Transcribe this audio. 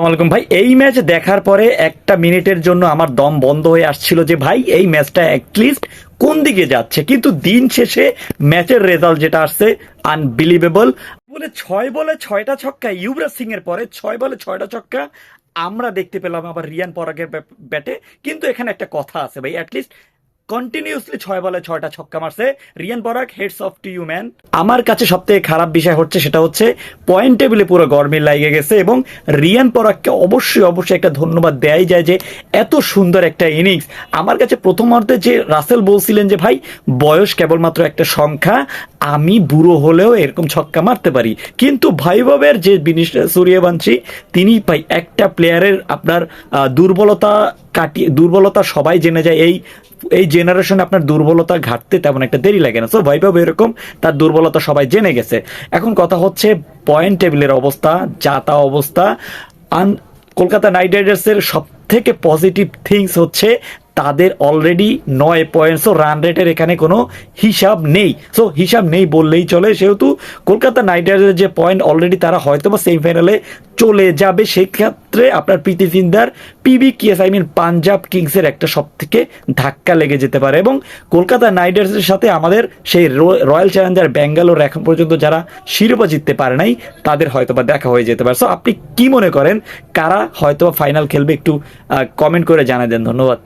আসসালামাইকুম ভাই, এই ম্যাচ দেখার পরে একটা মিনিটের জন্য আমার দম বন্ধ হয়ে আসছিল যে, ভাই, এই ম্যাচটা অ্যাটলিস্ট কোন দিকে যাচ্ছে? কিন্তু দিন শেষে ম্যাচের রেজাল্ট যেটা আসছে আনবিলিভেবল বলে ছয় বলে ছয়টা ছক্কা ইউবরাজ সিং এর পরে ছয় বলে ছয়টা ছক্কা। আমরা দেখতে পেলাম আবার রিয়ান পরাগের ব্যাটে কিন্তু এখানে একটা কথা আছে, ভাই অ্যাটলিস্ট কন্টিনিউসলি ছয় বলে ছয়টা ছক্কা মারছে। Riyan Parag hats off to you man আমার কাছে সব থেকে খারাপ বিষয় হচ্ছে, সেটা হচ্ছে পয়েন্ট টেবিলে পুরো গরমিল লাগে গেছে এবং রিয়ান পরাগকে অবশ্যই অবশ্যই একটা ধন্যবাদ দেয়াই যায় যে, এত সুন্দর একটা ইনিংস আমার কাছে প্রথম প্রথমার্ধে যে রাসেল বলছিলেন যে, ভাই, বয়স কেবলমাত্র একটা সংখ্যা, আমি বুড়ো হলেও এরকম ছক্কা মারতে পারি। কিন্তু ভাইভাবের যে বিনিশ সূর্যবংশী, তিনি ভাই, একটা প্লেয়ারের আপনার দুর্বলতা কাটিয়ে দুর্বলতা সবাই জেনে যায়। এই এই জেনারেশনে আপনার দুর্বলতা ঘাটতে তেমন একটা দেরি লাগে না। সো ভাইভাবে এরকম, তার দুর্বলতা সবাই জেনে গেছে। এখন কথা হচ্ছে পয়েন্ট টেবিলের অবস্থা যা তা অবস্থা। আন, কলকাতা নাইট রাইডার্সের সব থেকে পজিটিভ থিংস হচ্ছে তাদের অলরেডি নয় পয়েন্টস ও রান রেটের এখানে কোনো হিসাব নেই। সো হিসাব নেই বললেই চলে, সেহেতু কলকাতা নাইট রাইডার্সের যে পয়েন্ট অলরেডি তারা হয়তো বা সেমিফাইনালে চলে যাবে। সেক্ষেত্রে আপনার Preity জিন্দার PB KS I mean Punjab কিংসের একটা সব থেকে ধাক্কা লেগে যেতে পারে। এবং কলকাতা নাইট রাইডার্সের সাথে আমাদের সেই রয়্যাল চ্যালেঞ্জার ব্যাঙ্গালোর এখন পর্যন্ত যারা শিরোপা জিততে পারে নাই, তাদের হয়তো বা দেখা হয়ে যেতে পারে। সো আপনি কি মনে করেন, কারা হয়তো ফাইনাল খেলবে একটু কমেন্ট করে জানাই দেন। ধন্যবাদ।